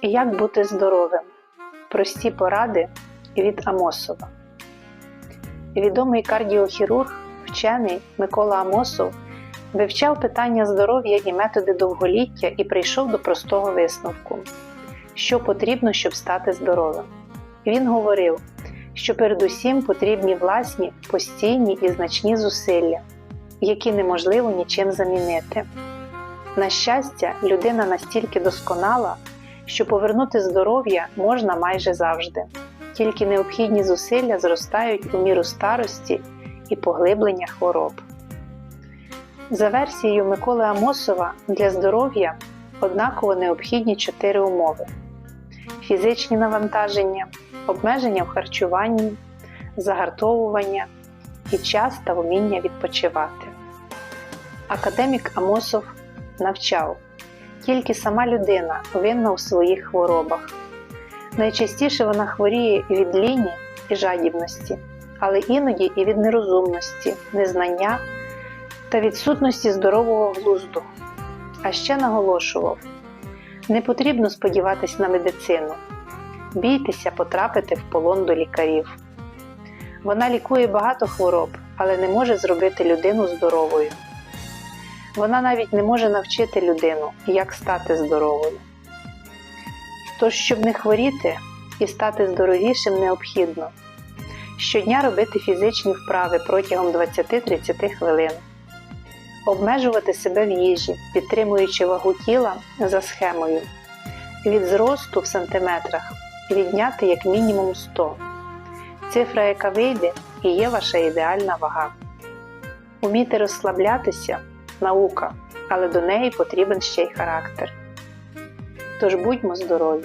Як бути здоровим? Прості поради від Амосова. Відомий кардіохірург, вчений Микола Амосов вивчав питання здоров'я і методи довголіття і прийшов до простого висновку, що потрібно, щоб стати здоровим. Він говорив, що передусім потрібні власні, постійні і значні зусилля, які неможливо нічим замінити. На щастя, людина настільки досконала, що повернути здоров'я можна майже завжди, тільки необхідні зусилля зростають у міру старості і поглиблення хвороб. За версією Миколи Амосова, для здоров'я однаково необхідні чотири умови: фізичні навантаження, обмеження в харчуванні, загартовування і час та вміння відпочивати. Академік Амосов навчав, тільки сама людина винна у своїх хворобах. Найчастіше вона хворіє від ліні і жадібності, але іноді і від нерозумності, незнання та відсутності здорового глузду. А ще наголошував: не потрібно сподіватись на медицину, бійтеся потрапити в полон до лікарів. Вона лікує багато хвороб, але не може зробити людину здоровою. Вона навіть не може навчити людину, як стати здоровою. Тож, щоб не хворіти і стати здоровішим, необхідно щодня робити фізичні вправи протягом 20-30 хвилин, обмежувати себе в їжі, підтримуючи вагу тіла за схемою, від зросту в сантиметрах відняти як мінімум 100. Цифра, яка вийде, і є ваша ідеальна вага. Уміти розслаблятися наука, але до неї потрібен ще й характер. Тож будьмо здорові!